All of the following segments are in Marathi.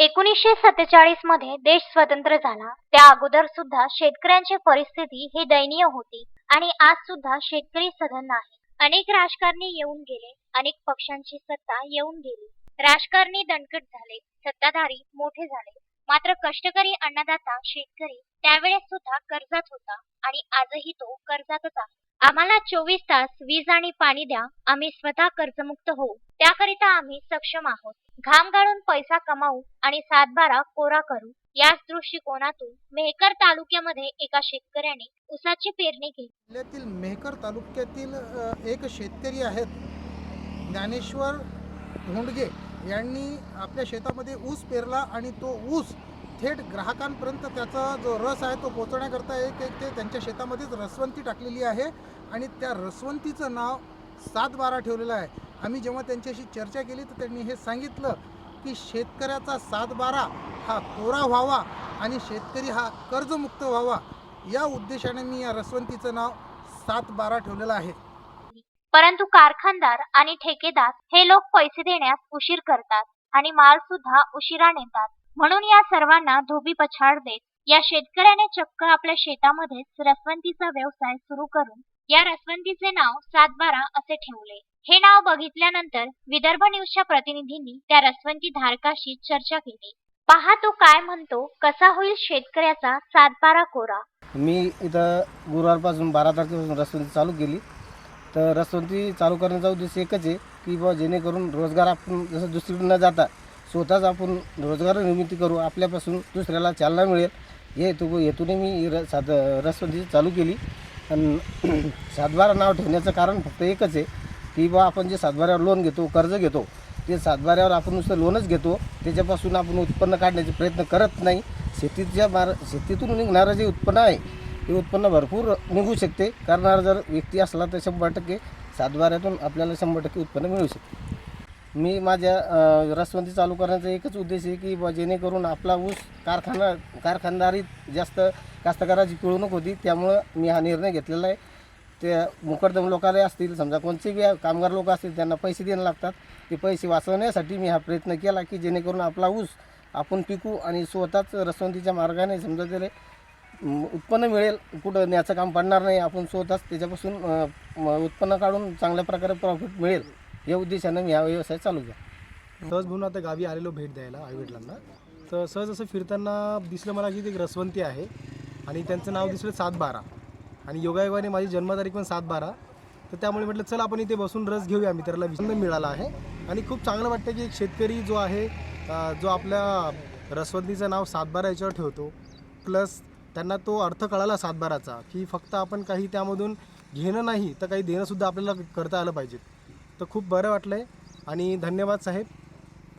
एकोणीसशे सत्तेचाळीसमध्ये देश स्वतंत्र झाला. त्या अगोदर सुद्धा शेतकऱ्यांची परिस्थिती ही दयनीय होती आणि आज सुद्धा शेतकरी सधन नाही अनेक राजकारणी येऊन गेले अनेक पक्षांची सत्ता येऊन गेली. राजकारणी दणकट झाले सत्ताधारी मोठे झाले. मात्र कष्टकरी अन्नदाता शेतकरी त्यावेळेस सुद्धा कर्जात होता आणि आजही तो कर्जातच आहे. आम्हाला चोवीस तास वीज आणि पाणी द्या आम्ही स्वतः कर्जमुक्त होऊ. त्याकरिता आम्ही सक्षम आहोत. घाम गाळून पैसा कमावू आणि सातबारा कोरा करू याच दृष्टिकोनातून मेहकर तालुक्यामध्ये एका शेतकऱ्याने ऊसाची पेरणी केली. जिल्ह्यातील मेहकर तालुक्यातील एक शेतकरी आहेत ज्ञानेश्वर धोंडगे यांनी आपल्या शेतामध्ये ऊस पेरला आणि तो ऊस थेट ग्राहकांपर्यंत त्याचा जो रस आहे तो पोचवण्याकरता एक एक ते त्यांच्या शेतामध्येच रसवंती टाकलेली आहे. आणि त्या रसवंतीचं नाव सात बारा ठेवलेलं आहे. आम्ही जेव्हा त्यांच्याशी चर्चा केली तर त्यांनी हे सांगितलं की शेतकऱ्याचा सात बारा हा कोरा व्हावा आणि शेतकरी हा कर्जमुक्त व्हावा. या उद्देशाने मी या रसवंतीचं नाव सात बारा ठेवलेलं आहे. परंतु कारखानदार आणि ठेकेदार हे लोक पैसे देण्यास उशीर करतात आणि माल सुद्धा उशिरा नेतात. म्हणून या सर्वांना धोबी पछाड देत या शेतकऱ्याने चक्क आपल्या शेतामध्येच रसवंतीचा व्यवसाय सुरू करून या रसवंतीचे नाव सातबारा असे ठेवले. हे नाव बघितल्यानंतर विदर्भ न्यूजच्या प्रतिनिधींनी त्या रसवंती धारकाशी चर्चा केली. पहा तो काय म्हणतो कसा होईल शेतकऱ्याचा सातबारा कोरा? मी इथं गुरुवारपासून बारा तारखेपासून रसवंती चालू केली. तर रसवंती चालू करण्याचा उद्देश एकच आहे की बा जेणेकरून रोजगार आपण जसं दुसरीकडे न जाता स्वतःच आपण रोजगार निर्मिती करू आपल्यापासून दुसऱ्याला चालना मिळेल. हे हेतू हेतूने मी र साध रसवंती चालू केली. आणि सातबारा नाव ठेवण्याचं कारण फक्त एकच आहे की बा आपण जे सातबाऱ्यावर लोन घेतो कर्ज घेतो ते सातबाऱ्यावर आपण नुसतं लोनच घेतो त्याच्यापासून आपण उत्पन्न काढण्याचे प्रयत्न करत नाही. शेतीच्या मार शेतीतून निघणारं जे उत्पन्न आहे ते उत्पन्न भरपूर निघू शकते. करणारा जर व्यक्ती असला तर शंभर टक्के सातबाऱ्यातून आपल्याला शंभर टक्के उत्पन्न मिळू शकते. मी माझ्या रसवंती चालू करण्याचा एकच उद्देश आहे की बुवा जेणेकरून आपला ऊस कारखाना कारखानदारीत जास्त कास्तकाराची पिळवणूक होती त्यामुळं मी हा निर्णय घेतलेला आहे. ते मुकरदम लोकांना असतील समजा कोणते बी कामगार लोक असतील त्यांना पैसे देणं लागतात. ते पैसे वाचवण्यासाठी मी हा प्रयत्न केला की जेणेकरून आपला ऊस आपण पिकू आणि स्वतःच रसवंतीच्या मार्गाने समजा त्याला उत्पन्न मिळेल कुठं न्याचं काम पडणार नाही आपण स्वतःच त्याच्यापासून म, उत्पन्न काढून चांगल्या प्रकारे प्रॉफिट मिळेल. या उद्देशानं मी हा व्यवसाय चालू केला. सहज म्हणून आता गावी आलेलो भेट द्यायला आईवडिलांना. तर सहज असं फिरताना दिसलं मला की ते एक रसवंती आहे आणि त्यांचं नाव दिसलं सात बारा आणि योगायोगाने माझी जन्मतारीख पण सात बारा तर त्यामुळे म्हटलं चल आपण इथे बसून रस घेऊया मित्राला विसंद मिळाला आहे. आणि खूप चांगलं वाटतं की एक शेतकरी जो आहे जो आपल्या रसवंतीचं नाव सातबारा याच्यावर ठेवतो. प्लस त्यांना तो अर्थ कळाला सातबाराचा की फक्त आपण काही त्यामधून घेणं नाही तर काही देणंसुद्धा आपल्याला करता आलं पाहिजे. तर खूप बरं वाटलं आहे आणि धन्यवाद साहेब.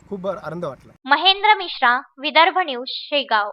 खूप बरं आनंद वाटला. महेंद्र मिश्रा विदर्भ न्यूज शेगाव.